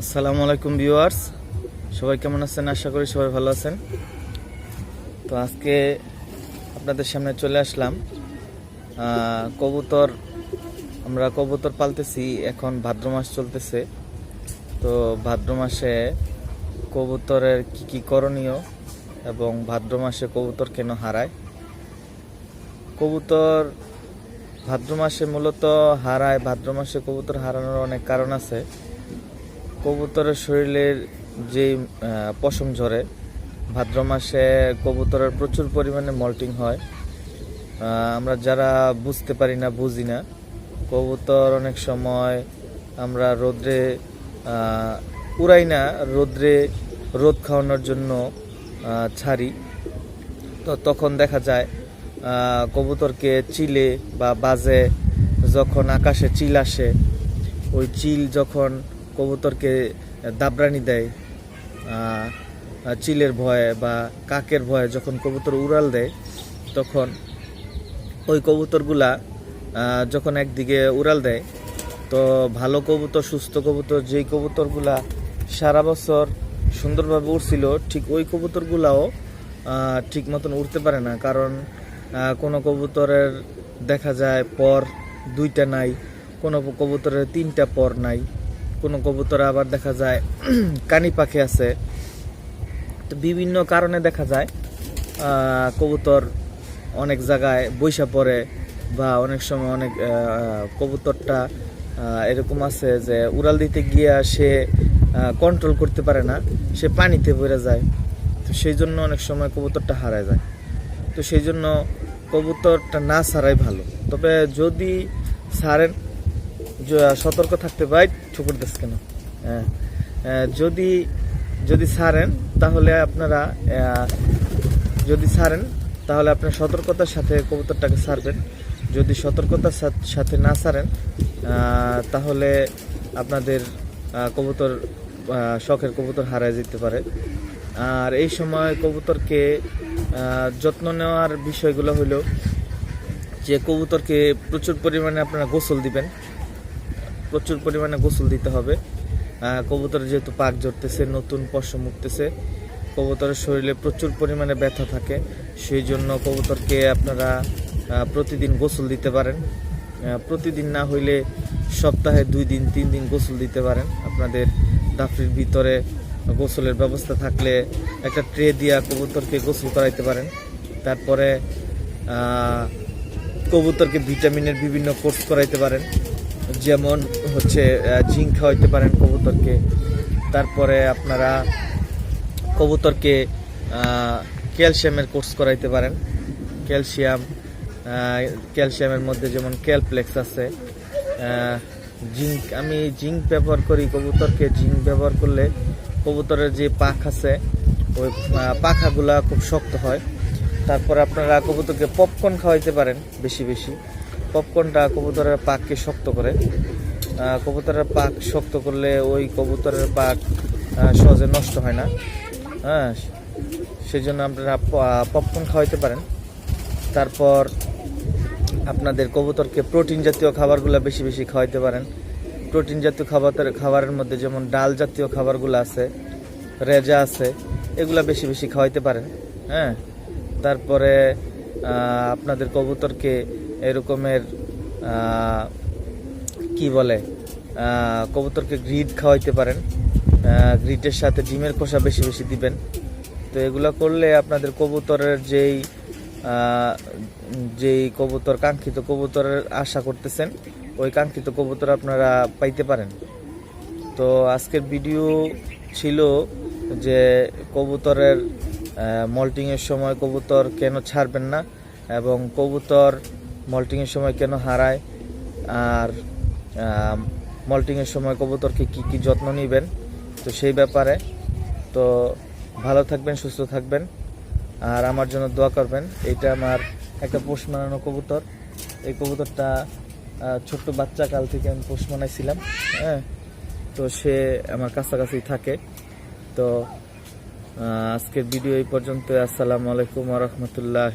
আসসালামু আলাইকুম ভিউয়ার্স। সবাই কেমন আছেন? আশা করি সবাই ভালো আছেন। তো আজকে আপনাদের সামনে চলে আসলাম। কবুতর, আমরা কবুতর পালতেছি। এখন ভাদ্র মাস চলতেছে। তো ভাদ্র মাসে কবুতরের কি কি করণীয় এবং ভাদ্র মাসে কবুতর কেন হারায়? কবুতর ভাদ্র মাসে মূলত হারায়। ভাদ্র মাসে কবুতর হারানোর অনেক কারণ আছে। কবুতরের শরীরের যে পশম ঝরে, ভাদ্র মাসে কবুতরের প্রচুর পরিমাণে মল্টিং হয়। আমরা যারা বুঝতে পারি না, বুঝি না, কবুতর অনেক সময় আমরা রোদ্রে উড়াই না, রোদ্রে রোদ খাওয়ানোর জন্য ছাড়ি। তো তখন দেখা যায় কবুতরকে চিলে বা বাজে যখন আকাশে চিল আসে, ওই চিল যখন কবুতরকে দাবরানি দেয় চিলের ভয়ে বা কাকের ভয়ে যখন কবুতর উড়াল দেয়, তখন ওই কবুতরগুলা যখন একদিকে উড়াল দেয়, তো ভালো কবুতর, সুস্থ কবুতর, যেই কবুতরগুলা সারা বছর সুন্দরভাবে উড়ছিল, ঠিক ওই কবুতরগুলাও ঠিক মতন উড়তে পারে না। কারণ কোনো কবুতরের দেখা যায় পর দুইটা নাই, কোনো কবুতরের তিনটা পর নাই। কোনো কবুতর আবার দেখা যায়, কানি পাখি আছে। তো বিভিন্ন কারণে দেখা যায় কবুতর অনেক জায়গায় বৈশা পড়ে বা অনেক সময় অনেক কবুতরটা এরকম আছে যে উড়াল দিতে গিয়ে সে কন্ট্রোল করতে পারে না, সে পানিতে পড়ে যায়। তো সেই জন্য অনেক সময় কবুতরটা হারায় যায়। তো সেই জন্য কবুতরটা না ছাড়াই ভালো। তবে যদি ছাড়েন সতর্ক থাকতে পাই ঠুকুর দেশ কেন? হ্যাঁ, যদি যদি ছাড়েন তাহলে আপনারা যদি ছাড়েন তাহলে আপনার সতর্কতার সাথে কবুতরটাকে ছাড়বেন। যদি সতর্কতার সাথ- সাথে না ছাড়েন তাহলে আপনাদের কবুতর শখের কবুতর হারায় যেতে পারে। আর এই সময় কবুতরকে যত্ন নেওয়ার বিষয়গুলো হলো যে কবুতরকে প্রচুর পরিমাণে আপনারা গোসল দিবেন। প্রচুর পরিমাণে গোসল দিতে হবে। কবুতর যেহেতু পাক জড়তেছে নতুন পশম উঠতেছে, কবুতরের শরীরে প্রচুর পরিমাণে ব্যথা থাকে, সেই জন্য কবুতরকে আপনারা প্রতিদিন গোসল দিতে পারেন। প্রতিদিন না হইলে সপ্তাহে দুই দিন, তিন দিন গোসল দিতে পারেন। আপনাদের দাফরির ভিতরে গোসলের ব্যবস্থা থাকলে একটা ট্রে দিয়া কবুতরকে গোসল করাইতে পারেন। তারপরে কবুতরকে ভিটামিনের বিভিন্ন কোর্স করাইতে পারেন। যেমন হচ্ছে জিঙ্ক খাওয়াইতে পারেন কবুতরকে। তারপরে আপনারা কবুতরকে ক্যালসিয়ামের কোর্স করাইতে পারেন। ক্যালসিয়াম ক্যালসিয়ামের মধ্যে যেমন ক্যালপ্লেক্স আছে জিঙ্ক, আমি জিঙ্ক ব্যবহার করি, কবুতরকে জিঙ্ক ব্যবহার করলে কবুতরের যে পাখ আছে, ওই পাখাগুলা খুব শক্ত হয়। তারপরে আপনারা কবুতরকে পপকর্ন খাওয়াইতে পারেন বেশি বেশি। পপকর্নটা কবুতরের পাককে শক্ত করে। কবুতরের পাক শক্ত করলে ওই কবুতরের পাক সহজে নষ্ট হয় না। হ্যাঁ সেই জন্য আপনারা পপকর্ন খাওয়াইতে পারেন। তারপর আপনাদের কবুতরকে প্রোটিন জাতীয় খাবারগুলো বেশি বেশি খাওয়াইতে পারেন। প্রোটিন জাতীয় খাবার খাবারের মধ্যে যেমন ডাল জাতীয় খাবারগুলো আছে, রেজা আছে, এগুলা বেশি বেশি খাওয়াইতে পারেন। হ্যাঁ তারপরে আপনাদের কবুতরকে এরকমের কি বলে কবুতরকে গ্রিড খাওয়াইতে পারেন। গ্রিডের সাথে ডিমের খোসা বেশি বেশি দিবেন। তো এগুলো করলে আপনাদের কবুতরের যেই যেই কবুতর, কাঙ্ক্ষিত কবুতরের আশা করতেছেন, ওই কাঙ্ক্ষিত কবুতর আপনারা পাইতে পারেন। তো আজকের ভিডিও ছিল যে কবুতরের মল্টিংয়ের সময় কবুতর কেন ছাড়বেন না এবং কবুতর মল্টিংয়ের সময় কেন হারায়? আর মল্টিংয়ের সময় কবুতরকে কি কি যত্ন নেবেন? তো সেই ব্যাপারে। তো ভালো থাকবেন, সুস্থ থাকবেন। আর আমার জন্য দোয়া করবেন এটা আমার একটা পোষ মানানো কবুতর। এই কবুতরটা ছোট্ট বাচ্চা কাল থেকে আমি পোষ মানাইছিলাম হ্যাঁ? তো সে আমার কাছাকাছি থাকে। তো আজকের ভিডিও এই পর্যন্ত আসসালামু আলাইকুম রহমতুল্লাহ